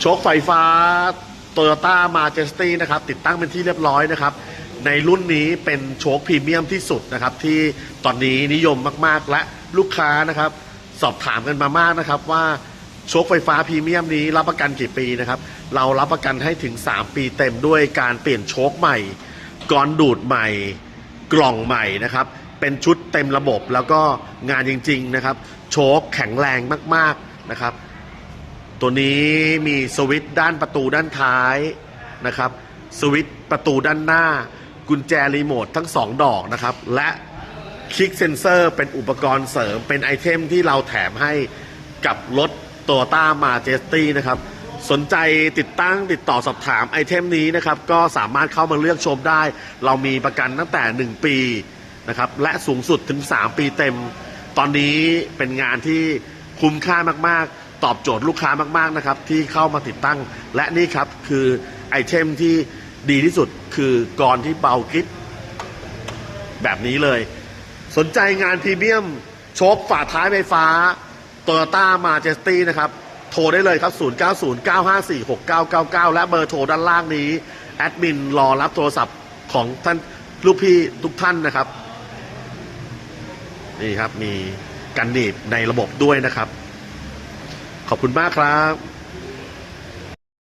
โชคไฟฟ้า Toyota m a j e s t y นะครับติดตั้งเป็นที่เรียบร้อยนะครับ ในรุ่นนี้เป็นโชคพรีเมียมที่สุดนะครับ ที่ตอนนี้นิยมมากๆ และลูกค้านะครับ สอบถามกันมามากนะครับว่าโชคไฟฟ้าพรีเมียมนี้รับประกันกี่ปีนะครับ เรารับประกันให้ถึง 3 ปีเต็มด้วยการเปลี่ยนโชคใหม่กรอนดูดใหม่ กล่องใหม่นะครับ เป็นชุดเต็มระบบแล้วก็งานจริง ๆ นะครับ โชคแข็งแรงมากๆนะครับ ตัวนี้มีสวิตช์ด้านประตูด้านท้ายนะครับสวิตช์ประตูด้านหน้า กุญแจรีโมททั้ง 2 ดอกนะครับ และคลิกเซนเซอร์เป็นอุปกรณ์เสริมเป็นไอเทมที่เราแถมให้กับรถ t o y ต้ามาเจสตี้นะครับ สนใจติดตั้งติดต่อสอบถามไอเทมนี้นะครับ ก็สามารถเข้ามาเลือกชมได้ เรามีประกันตั้งแต่ 1 ปีนะครับ และสูงสุดถึง 3 ปีเต็ม ตอนนี้เป็นงานที่คุ้มค่ามากๆ ตอบโจทย์ลูกค้ามากๆนะครับที่เข้ามาติดตั้ง และนี่ครับคือไอเทมที่ดีที่สุดคือกรที่เบากริปแบบนี้เลย สนใจงานพรีเมียมโชคฝาท้ายไฟฟ้า Toyota m a j e s t y นะครับ โทรได้เลยครับ 0909546999 และเบอร์โทรด้านล่างนี้ แอดมินรอรับโทรศัพท์ของท่านลูกพี่ทุกท่านนะครับ นี่ครับมีกันหนีบในระบบด้วยนะครับ ขอบคุณมากครับ